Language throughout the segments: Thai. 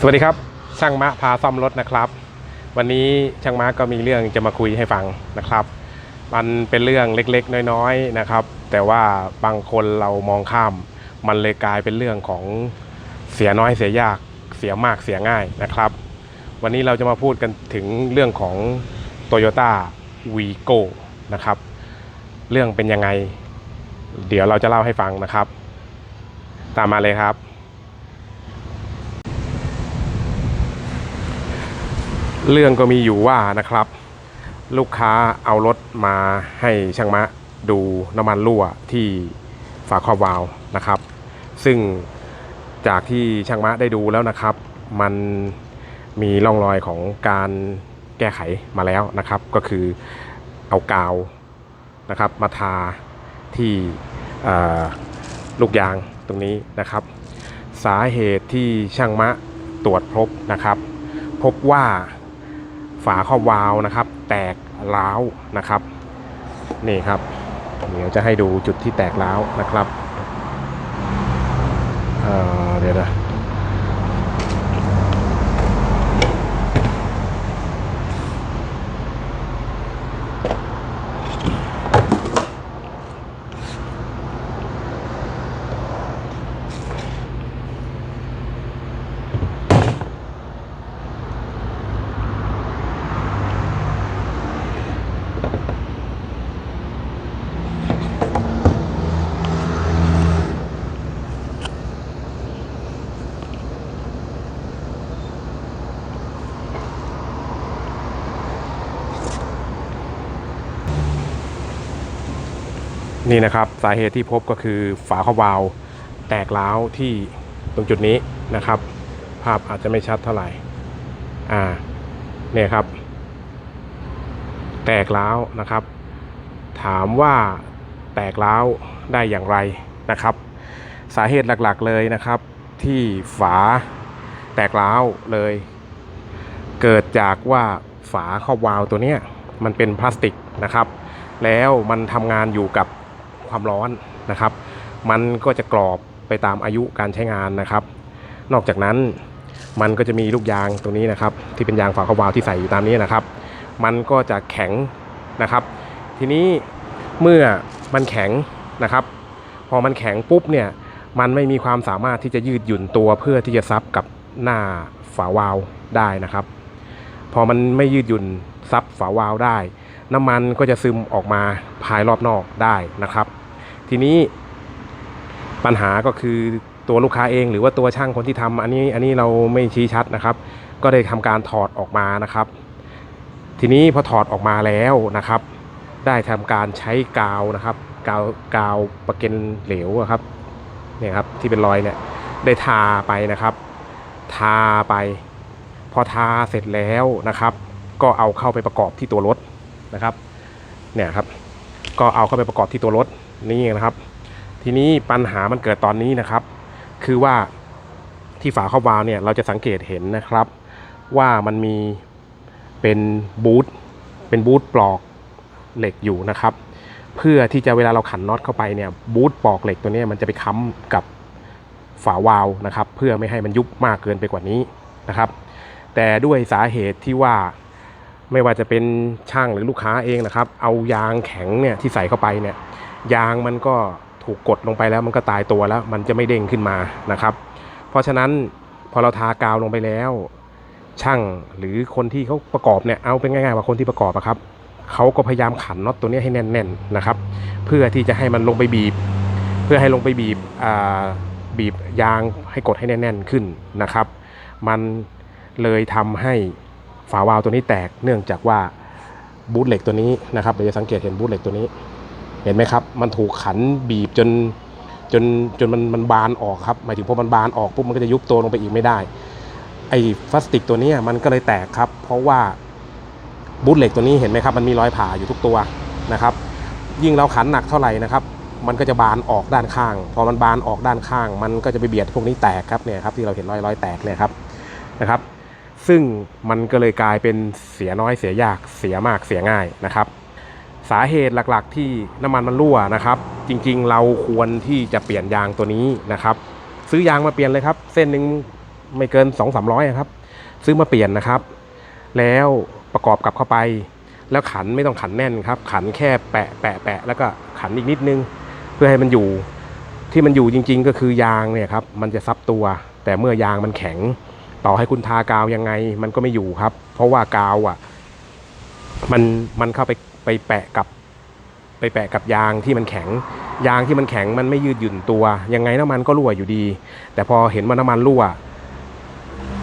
สวัสดีครับ ช่างมะพาซ่อมรถนะครับ วันนี้ช่างมะก็มีเรื่องจะมาคุยให้ฟังนะครับ มันเป็นเรื่องเล็กๆ น้อยๆนะครับ แต่ว่าบางคนเรามองข้าม มันเลยกลายเป็นเรื่องของเสียน้อยเสียยากเสียมากเสียง่ายนะครับ วันนี้เราจะมาพูดกันถึงเรื่องของ Toyota v i g o นะครับ เรื่องเป็นยังไง เดี๋ยวเราจะเล่าให้ฟังนะครับ ตามมาเลยครับ เรื่องก็มีอยู่ว่านะครับ ลูกค้าเอารถมาให้ช่างมะดูน้ำมันรั่วที่ฝาครอบวาล์วนะครับ ซึ่งจากที่ช่างมะได้ดูแล้วนะครับ มันมีร่องรอยของการแก้ไขมาแล้วนะครับ ก็คือเอากาวนะครับ มาทาที่ลูกยางตรงนี้นะครับ สาเหตุที่ช่างมะตรวจพบนะครับ พบว่า ฝาครอบวาล์วนะครับ แตกร้าวนะครับ นี่ครับเดี๋ยวจะให้ดูจุดที่แตกร้าวนะครับเเดี๋ยวนะ นี่นะครับสาเหตุที่พบก็คือฝาครอบวาล์วแตกร้าวที่ตรงจุดนี้นะครับ ภาพอาจจะไม่ชัดเท่าไหร่อ่าเนี่ยครับ แตกร้าวนะครับ ถามว่าแตกร้าวได้อย่างไรนะครับ สาเหตุหลักๆเลยนะครับ ที่ฝาแตกร้าวเลย เกิดจากว่าฝาครอบวาล์วตัวเนี้ยมันเป็นพลาสติกนะครับ แล้วมันทำงานอยู่กับ ความร้อนนะครับ มันก็จะกรอบไปตามอายุการใช้งานนะครับ นอกจากนั้นมันก็จะมีลูกยางตรงนี้นะครับ ที่เป็นยางฝาครอบวาล์วที่ใส่อยู่ตามนี้นะครับ มันก็จะแข็งนะครับ ทีนี้เมื่อมันแข็งนะครับ พอมันแข็งปุ๊บเนี่ยมันไม่มีความสามารถที่จะยืดหยุ่นตัวเพื่อที่จะซับกับหน้าฝาวาล์วได้นะครับ พอมันไม่ยืดหยุ่นซับฝาวาล์วได้ น้ำมันก็จะซึมออกมาภายรอบนอกได้นะครับ ทีนี้ปัญหาก็คือตัวลูกค้าเองหรือว่าตัวช่างคนที่ทำอันนี้อันนี้เราไม่ชี้ชัดนะครับ ก็ได้ทำการถอดออกมานะครับ ทีนี้พอถอดออกมาแล้วนะครับ ได้ทำการใช้กาวนะครับกาวกาวประเก็นเหลวครับเนี่ยครับที่เป็นรอยเนี่ยได้ทาไปนะครับ ทาไป พอทาเสร็จแล้วนะครับ ก็เอาเข้าไปประกอบที่ตัวรถ นะครับเนี่ยครับก็เอาเข้าไปประกอบที่ตัวรถนี่นะครับ ทีนี้ปัญหามันเกิดตอนนี้นะครับ คือว่าที่ฝาครอบวาล์วเนี่ยเราจะสังเกตเห็นนะครับ ว่ามันมีเป็นบูทเป็นบูทปลอกเหล็กอยู่นะครับ เพื่อที่จะเวลาเราขันน็อตเข้าไปเนี่ยบูทปลอกเหล็กตัวนี้มันจะไปค้ำกับฝาวาล์วนะครับ เพื่อไม่ให้มันยุบมากเกินไปกว่านี้นะครับ แต่ด้วยสาเหตุที่ว่า ไม่ว่าจะเป็นช่างหรือลูกค้าเองนะครับ เอายางแข็งเนี่ยที่ใส่เข้าไปเนี่ย ยางมันก็ถูกกดลงไปแล้วมันก็ตายตัวแล้ว มันจะไม่เด้งขึ้นมานะครับ เพราะฉะนั้นพอเราทากาวลงไปแล้ว ช่างหรือคนที่เขาประกอบเนี่ยเอาเป็นง่ายๆว่าคนที่ประกอบอะครับเขาก็พยายามขันน็อตตัวนี้ให้แน่นๆนะครับ เพื่อที่จะให้มันลงไปบีบ เพื่อให้ลงไปบีบบีบยางให้กดให้แน่นๆขึ้นนะครับ มันเลยทำให้ ฝาวาล์วตัวนี้แตกเนื่องจากว่าบูทเหล็กตัวนี้นะครับเราจะสังเกตเห็นบูทเหล็กตัวนี้ เห็นไหมครับ มันถูกขันบีบจนจนจนมันมันบานออกครับหมายถึงพอมันบานออกปุ๊บมันก็จะยุบตัวลงไปอีกไม่ได้ไอ้พลาสติกตัวนี้มันก็เลยแตกครับ เพราะว่าบูทเหล็กตัวนี้เห็นไหมครับมันมีรอยผ่าอยู่ทุกตัวนะครับ ยิ่งเราขันหนักเท่าไหร่นะครับ มันก็จะบานออกด้านข้าง พอมันบานออกด้านข้าง มันก็จะไปเบียดพวกนี้แตกครับเนี่ยครับที่เราเห็นรอยรอยแตกเนี่ยครับนะครับ ซึ่งมันก็เลยกลายเป็นเสียน้อยเสียยากเสียมากเสียง่ายนะครับ สาเหตุหลักๆ ที่น้ำมันมันรั่วนะครับ จริงๆเราควรที่จะเปลี่ยนยางตัวนี้นะครับ ซื้อยางมาเปลี่ยนเลยครับ เส้นหนึ่งไม่เกิน 2 3 0 0ครับ ซื้อมาเปลี่ยนนะครับ แล้วประกอบกลับเข้าไป แล้วขันไม่ต้องขันแน่นครับ ขันแค่แปะแปะแปะแล้วก็ขันอีกนิดนึง เพื่อให้มันอยู่ที่มันอยู่จริง ๆ ก็คือยางเนี่ยครับมันจะซับตัว แต่เมื่อยางมันแข็ง ต่อให้คุณทากาวยังไง มันก็ไม่อยู่ครับ เพราะว่ากาวอะ มันมันเข้าไปไปแปะกับ ไปแปะกับยางที่มันแข็ง ยางที่มันแข็งมันไม่ยืดหยุ่นตัว ยังไงน้ำมันก็รั่วอยู่ดี แต่พอเห็นว่าน้ำมันรั่ว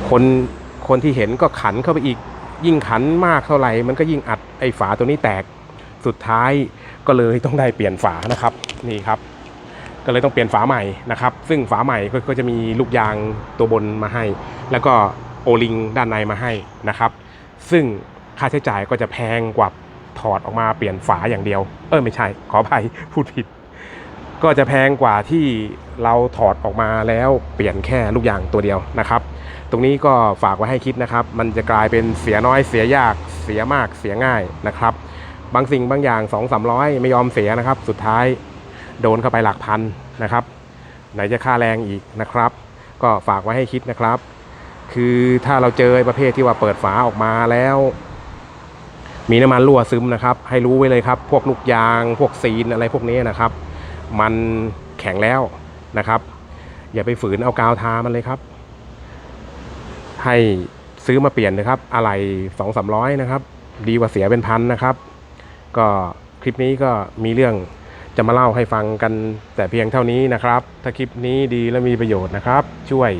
คนคนที่เห็นก็ขันเข้าไปอีก ยิ่งขันมากเท่าไหร่ มันก็ยิ่งอัดไอ้ฝาตัวนี้แตก สุดท้ายก็เลยต้องได้เปลี่ยนฝานะครับ นี่ครับ ก็เลยต้องเปลี่ยนฝาใหม่นะครับ ซึ่งฝาใหม่ก็จะมีลูกยางตัวบนมาให้ แล้วก็โอลิงด้านในมาให้นะครับ ซึ่งค่าใช้จ่ายก็จะแพงกว่าถอดออกมาเปลี่ยนฝาอย่างเดียว เออไม่ใช่ ขออภัยพูดผิด ก็จะแพงกว่าที่เราถอดออกมาแล้วเปลี่ยนแค่ลูกยางตัวเดียวนะครับ ตรงนี้ก็ฝากไว้ให้คิดนะครับ มันจะกลายเป็นเสียน้อยเสียยากเสียมากเสียง่ายนะครับ บางสิ่งบางอย่าง2 3 0 0 ไม่ยอมเสียนะครับ สุดท้าย โดนเข้าไปหลักพันนะครับ ไหนจะค่าแรงอีกนะครับ ก็ฝากไว้ให้คิดนะครับ คือถ้าเราเจอประเภทที่ว่าเปิดฝาออกมาแล้ว มีน้ำมันรั่วซึมนะครับ ให้รู้ไว้เลยครับ พวกลูกยางพวกซีนอะไรพวกนี้นะครับ มันแข็งแล้วนะครับ อย่าไปฝืนเอากาวทามันเลยครับ ให้ซื้อมาเปลี่ยนนะครับ อะไรสองสามร้อยนะครับ ดีกว่าเสียเป็นพันนะครับ ก็คลิปนี้ก็มีเรื่อง จะมาเล่าให้ฟังกันแต่เพียงเท่านี้นะครับ ถ้าคลิปนี้ดีและมีประโยชน์นะครับ ช่วย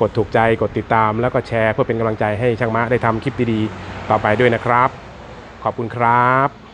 กดถูกใจกดติดตาม แล้วก็แชร์เพื่อเป็นกำลังใจให้ช่างมะได้ทำคลิปดีๆ ต่อไปด้วยนะครับ ขอบคุณครับ